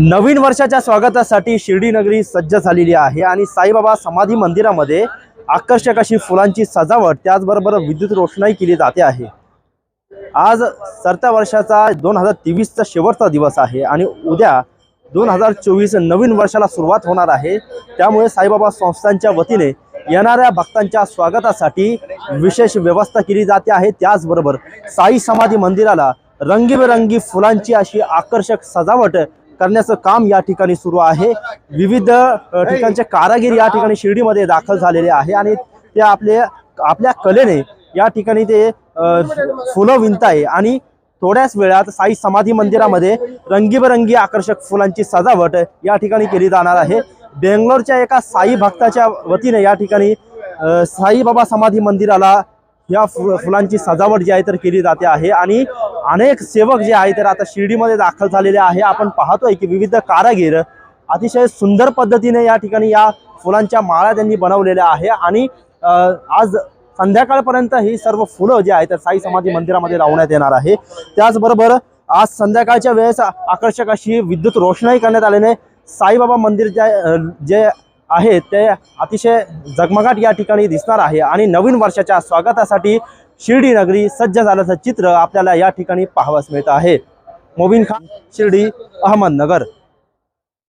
नवीन वर्षाच्या स्वागतासाठी शिर्डी नगरी सज्ज झालेली आहे आणि साईबाबा समाधी मंदिरामध्ये आकर्षक अशी फुलांची सजावट त्याचबरोबर विद्युत रोषणाई केली जाते आहे. आज सरत्या वर्षाचा दोन हजार तेवीसचा शेवटचा दिवस आहे आणि उद्या दोन हजार चोवीस नवीन वर्षाला सुरुवात होणार आहे. त्यामुळे साईबाबा संस्थांच्या वतीने येणाऱ्या भक्तांच्या स्वागतासाठी विशेष व्यवस्था केली जाते आहे. त्याचबरोबर साई समाधी मंदिराला रंगीबेरंगी फुलांची अशी आकर्षक सजावट करण्याचं काम या ठिकाणी सुरू आहे. विविध ठिकाणचे कारागिर या ठिकाणी शिर्डीमध्ये दाखल झालेले आहे आणि ते आपले आपल्या कलेने या ठिकाणी ते फुलं विणताय आणि थोड्याच वेळात साई समाधी मंदिरामध्ये रंगीबेरंगी आकर्षक फुलांची सजावट या ठिकाणी केली जाणार आहे. बेंगलोरच्या एका साई भक्ताच्या वतीने या ठिकाणी साईबाबा समाधी मंदिराला या फु फुलांची सजावट जी आहे तर केली जाते आहे आणि अनेक सेवक जे आहे तर आता शिर्डीमध्ये दाखल झालेले आहे. आपण पाहतोय की विविध कारागीर अतिशय सुंदर पद्धतीने या ठिकाणी या फुलांच्या माळा त्यांनी बनवलेल्या आहे आणि आज संध्याकाळपर्यंत ही सर्व फुलं जी आहेत तर साई समाधी मंदिरामध्ये लावण्यात येणार आहे. त्याचबरोबर आज संध्याकाळच्या वेळेस आकर्षक अशी विद्युत रोषणाई करण्यात आल्याने साईबाबा मंदिर जे जे आहे ते अतिशय जगमगाट या ठिकाणी दिसणार आहे. आणि नवीन वर्षाच्या स्वागतासाठी शिर्डी नगरी सज्ज झाल्याचं चित्र आपल्याला या ठिकाणी पाहावंच मिळतं आहे. मोबिन खान शिर्डी अहमदनगर.